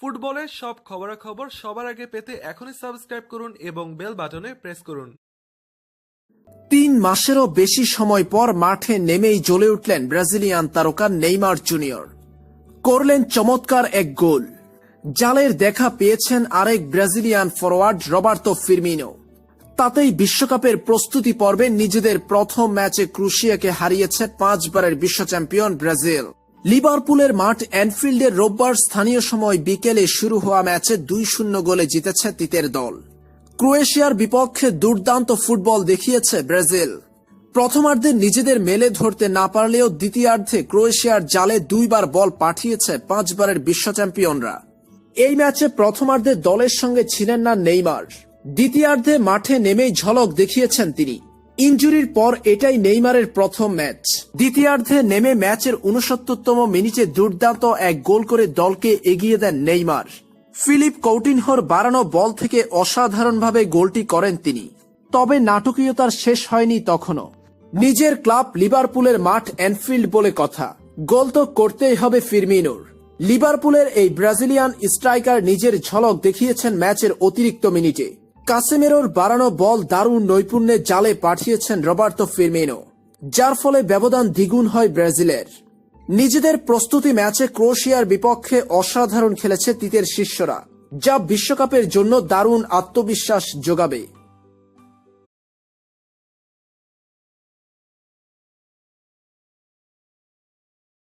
ফুটবলের সব খবরাখবর সবার আগে পেতে এখনই সাবস্ক্রাইব করুন এবং বেল বাটনে প্রেস করুন। তিন মাসেরও বেশি সময় পর মাঠে নেমেই জ্বলে উঠলেন ব্রাজিলিয়ান তারকা নেইমার জুনিয়র। করলেন চমৎকার এক গোল। জালের দেখা পেয়েছেন আরেক ব্রাজিলিয়ান ফরওয়ার্ড রবার্তো ফিরমিনো। তাতেই বিশ্বকাপের প্রস্তুতি পর্বে নিজেদের প্রথম ম্যাচে ক্রুশিয়াকে হারিয়েছে পাঁচবারের বিশ্ব চ্যাম্পিয়ন ব্রাজিল। লিভারপুলের মাঠ অ্যানফিল্ডের রোববার স্থানীয় সময় বিকেলে শুরু হওয়া ম্যাচে দুই শূন্য গোলে জিতেছে তিতের দল। ক্রোয়েশিয়ার বিপক্ষে দুর্দান্ত ফুটবল দেখিয়েছে ব্রাজিল। প্রথমার্ধে নিজেদের মেলে ধরতে না পারলেও দ্বিতীয়ার্ধে ক্রোয়েশিয়ার জালে দুইবার বল পাঠিয়েছে পাঁচবারের বিশ্ব চ্যাম্পিয়নরা। এই ম্যাচে প্রথমার্ধে দলের সঙ্গে ছিলেন না নেইমার। দ্বিতীয়ার্ধে মাঠে নেমেই ঝলক দেখিয়েছেন তিনি। ইনজুরির পর এটাই নেইমারের প্রথম ম্যাচ। দ্বিতীয়ার্ধে নেমে ম্যাচের উনসত্তরতম মিনিটে দুর্দান্ত এক গোল করে দলকে এগিয়ে দেন নেইমার। ফিলিপ কৌটিনহোর বাড়ানো বল থেকে অসাধারণভাবে গোলটি করেন তিনি। তবে নাটকীয়তার শেষ হয়নি তখনও। নিজের ক্লাব লিভারপুলের মাঠ অ্যানফিল্ড বলে কথা। গোল তো করতেই হবে ফিরমিনোর। লিভারপুলের এই ব্রাজিলিয়ান স্ট্রাইকার নিজের ঝলক দেখিয়েছেন ম্যাচের অতিরিক্ত মিনিটে। কাসেমেরোর বাড়ানো বল দারুণ নৈপুণ্যে জালে পাঠিয়েছেন রবার্তো ফিরমিনো, যার ফলে ব্যবধান দ্বিগুণ হয় ব্রাজিলের। নিজেদের প্রস্তুতি ম্যাচে ক্রোয়েশিয়ার বিপক্ষে অসাধারণ খেলেছে তিতের শিষ্যরা, যা বিশ্বকাপের জন্য দারুণ আত্মবিশ্বাস যোগাবে।